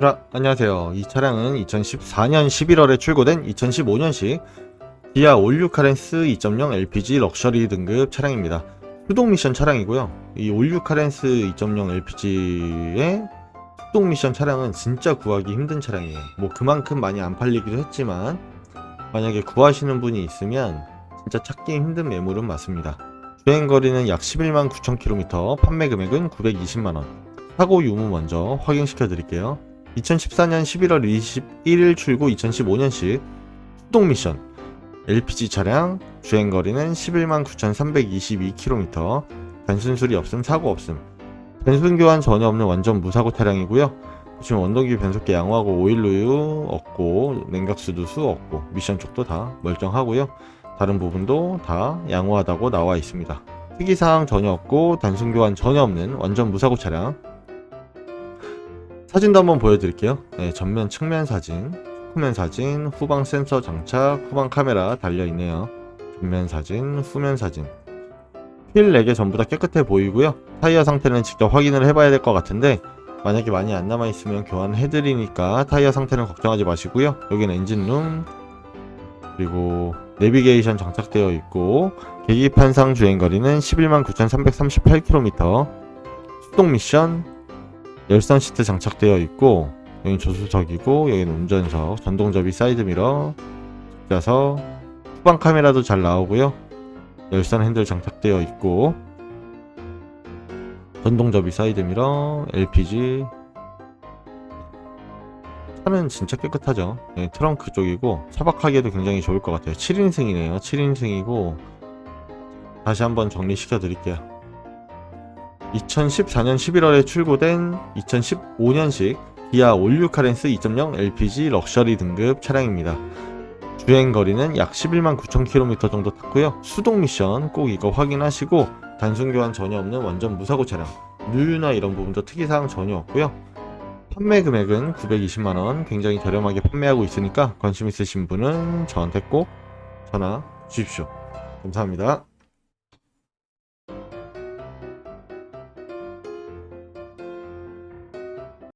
자, 안녕하세요. 이 차량은 2014년 11월에 출고된 2015년식 기아 올류 카렌스 2.0 LPG 럭셔리 등급 차량입니다. 수동 미션 차량이고요. 이 올류 카렌스 2.0 LPG의 수동 미션 차량은 진짜 구하기 힘든 차량이에요. 뭐 그만큼 많이 안 팔리기도 했지만 만약에 구하시는 분이 있으면 진짜 찾기 힘든 매물은 맞습니다. 주행 거리는 약 11만 9천 킬로미터, 판매 금액은 920만 원. 사고 유무 먼저 확인시켜 드릴게요. 2014년 11월 21일 출고 2015년식 수동 미션 LPG 차량 주행 거리는 11만 9,322km 단순 수리 없음 사고 없음 변순 교환 전혀 없는 완전 무사고 차량이고요. 지금 원동기 변속기 양호하고 오일 우유 없고 냉각수 누수 없고 미션 쪽도 다 멀쩡하고요. 다른 부분도 다 양호하다고 나와 있습니다. 특이사항 전혀 없고 단순 교환 전혀 없는 완전 무사고 차량 사진도 한번 보여드릴게요. 네, 전면 측면 사진, 후면 사진, 후방 센서 장착, 후방 카메라 달려 있네요. 전면 사진, 후면 사진. 휠 4개 전부 다 깨끗해 보이고요. 타이어 상태는 직접 확인을 해봐야 될 것 같은데 만약에 많이 안 남아 있으면 교환해드리니까 타이어 상태는 걱정하지 마시고요. 여기는 엔진룸 그리고 내비게이션 장착되어 있고 계기판상 주행거리는 11만 9,338km 수동 미션 열선 시트 장착되어 있고 여기 조수석이고 여기는 운전석 전동접이 사이드미러 뒷좌석 후방 카메라도 잘 나오고요. 열선 핸들 장착되어 있고 전동접이 사이드미러 LPG 차는 진짜 깨끗하죠? 네, 트렁크 쪽이고 차박하기에도 굉장히 좋을 것 같아요. 7인승이네요. 7인승이고 다시 한번 정리시켜 드릴게요 2014년 11월에 출고된 2015년식 기아 올류 카렌스 2.0 LPG 럭셔리 등급 차량입니다. 주행 거리는 약 11만 9천 킬로미터 정도 탔고요. 수동 미션 꼭 이거 확인하시고 단순 교환 전혀 없는 완전 무사고 차량. 누유나 이런 부분도 특이사항 전혀 없고요. 판매 금액은 920만 원, 굉장히 저렴하게 판매하고 있으니까 관심 있으신 분은 저한테 꼭 전화 주십시오. 감사합니다.